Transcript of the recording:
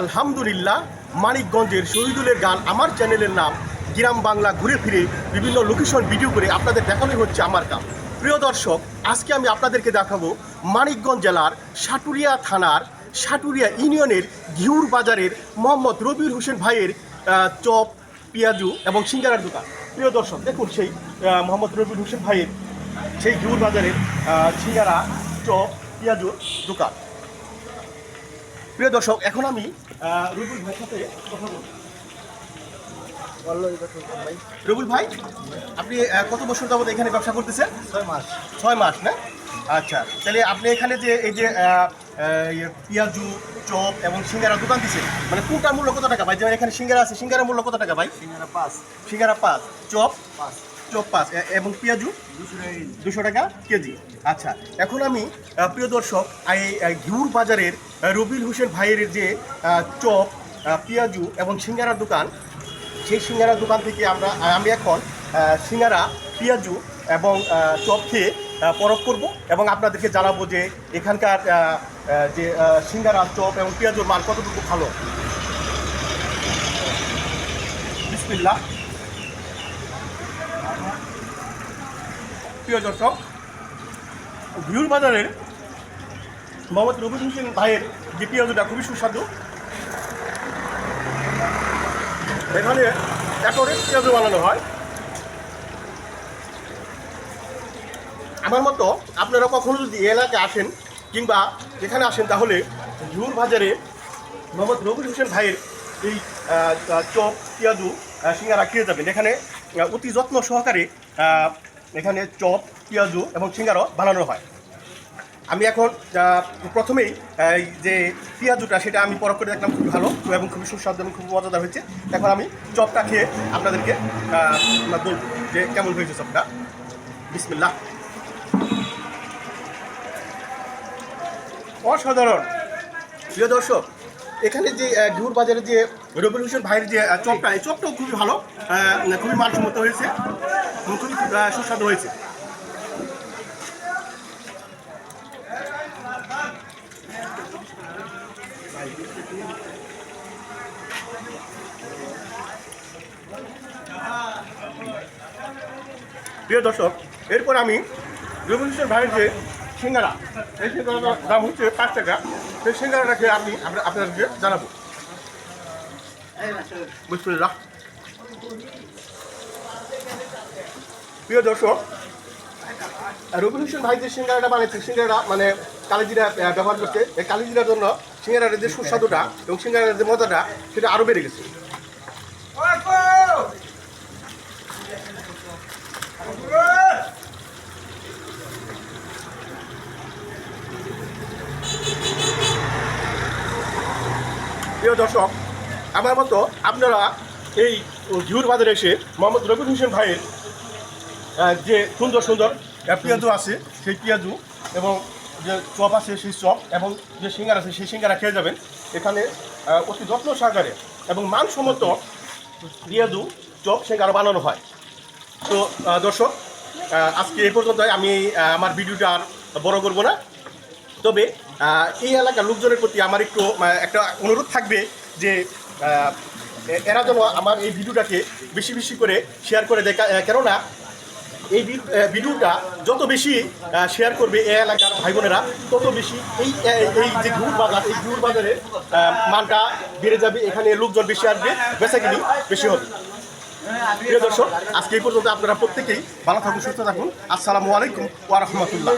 আলহামদুলিল্লাহ, মানিকগঞ্জের শহীদুলের গান আমার চ্যানেলের নাম গ্রাম বাংলা ঘুরে ফিরে বিভিন্ন লোকেশন ভিডিও করে আপনাদের দেখানোই হচ্ছে আমার কাম। প্রিয় দর্শক, আজকে আমি আপনাদেরকে দেখাবো মানিকগঞ্জ জেলার সাটুরিয়া থানার সাটুরিয়া ইউনিয়নের ঘিউর বাজারের মোহাম্মদ রবিউল হোসেন ভাইয়ের চপ, পেঁয়াজু এবং সিঙ্গারার দোকান। প্রিয় দর্শক, দেখুন সেই মোহাম্মদ রবিউল হোসেন ভাইয়ের সেই ঘিউর বাজারের সিঙ্গারা, চপ, পেঁয়াজুর দোকান। প্রিয় দর্শক এখন আমি আহ, রবিউল ভাইয়ের সাথে কথা বলব। রবিউল ভাই আপনি কত বছর যাবত এখানে ব্যবসা করতেছেন? ছয় মাস। ছয় মাস না? আচ্ছা তাহলে আপনি এখানে যে এই যে ইয়ে, পেঁয়াজু চপ এবং সিঙ্গারা দোকান দিচ্ছেন মানে কোনটার মূল্য কত টাকা? ভাই যেমন এখানে সিঙ্গারা আছে সিঙ্গারার মূল্য কত টাকা ভাই? সিঙ্গারা পাঁচ। সিঙ্গারা পাঁচ চপ? পাঁচ। চপ পাঁচ এবং পেঁয়াজু? দুশো টাকা কেজি। আচ্ছা এখন আমি প্রিয় দর্শক এই ঘিউর বাজারের আহ, রবিউল হোসেন ভাইয়ের যে চপ পেঁয়াজু এবং সিঙ্গারার দোকান সেই সিঙ্গারার দোকান থেকে আমরা আমি এখন সিঙ্গারা পেঁয়াজু এবং চপ খেয়ে পরখ করব এবং আপনাদেরকে জানাব যে এখানকার যে সিঙ্গারা চপ এবং পেঁয়াজুর মান কতটুকু ভালো। বিসমিল্লাহ। প্রিয় দর্শক ঘিউর বাজারের মোহাম্মদ রবিউল হোসেন ভাইয়ের যে পেঁয়াজুটা খুবই সুস্বাদু। এখানে একেবারে পেঁয়াজু বানানো হয়। আমার মতো আপনারা কখনো যদি এলাকায় আসেন কিংবা এখানে আসেন, তাহলে ঘিউর বাজারে মোহাম্মদ রবিউল হোসেন ভাইয়ের এই চপ, পেঁয়াজু সিঙ্গারা খেয়ে যাবেন। এখানে অতি যত্ন সহকারে এখানে চপ, পেঁয়াজু এবং সিঙ্গারও বানানো হয়। আমি এখন প্রথমেই যে পেঁয়াজুটা, সেটা আমি পরখ করে দেখলাম, খুবই ভালো এবং খুবই সুস্বাদু এবং খুব মজাদার হয়েছে। এখন আমি চপটা খেয়ে আপনাদেরকে বলব যে কেমন হয়েছে চপটা। বিসমিল্লাহ। অসাধারণ। প্রিয় দর্শক, এখানে যে ঘিউর বাজারে যে রবিউল ভাইয়ের যে চপটা এই চপটাও খুবই ভালো খুবই মানসম্মত হয়েছে খুবই সুস্বাদু হয়েছে। প্রিয় দর্শক, এরপর আমি রবিউল ভাইয়ের যে সিঙ্গারা, এই সিঙ্গারাটার দাম হচ্ছে পাঁচ টাকা। সেই সিঙ্গারাটাকে আমি আপনাদেরকে জানাব। বিসমিল্লাহ প্রিয় দর্শক রবিউল হোসেন ভাই যে সিঙ্গারাটা বানিয়েছে। সিঙ্গারা মানে কালিজিরা ব্যবহার করতে এই কালিজিরার জন্য সিঙ্গারার যে সুস্বাদুটা এবং সিঙ্গারার যে মজাটা, সেটা আরও বেড়ে গেছে। প্রিয় দর্শক আমার মতো আপনারা এই ঘিউর বাজারে এসে মোহাম্মদ রবিউল হোসেন ভাইয়ের যে সুন্দর সুন্দর পেঁয়াজু আছে, সেই পেঁয়াজু এবং যে চপ আছে সেই চপ এবং যে সিঙ্গার আছে সেই সিঙ্গারা খেয়ে যাবেন। এখানে অতি যত্ন সহকারে এবং মানসম্মত পেঁয়াজু চপ সিঙ্গারা বানানো হয়। তো দর্শক আজকে এই পর্যন্ত আমি আমার ভিডিওটা আর বড় করব না। তবে এই এলাকার লোকজনের প্রতি আমার একটু একটা অনুরোধ থাকবে যে এরা যেন আমার এই ভিডিওটাকে বেশি বেশি করে শেয়ার করে দেখা কেননা এই ভিডিওটা যত বেশি শেয়ার করবে এ এলাকার ভাই বোনেরা তত বেশি এই এই- যে ঘুর বাজার, এই ঘুর বাজারের মানটা বেড়ে যাবে। এখানে লোকজন বেশি আসবে, বেচাকিনি বেশি হবে। প্রিয় দর্শক, আজকে এই পর্যন্ত আপনারা প্রত্যেকেই ভালো থাকুন, সুস্থ থাকুন। আসসালামু আলাইকুম ওয়া রাহমাতুল্লাহ।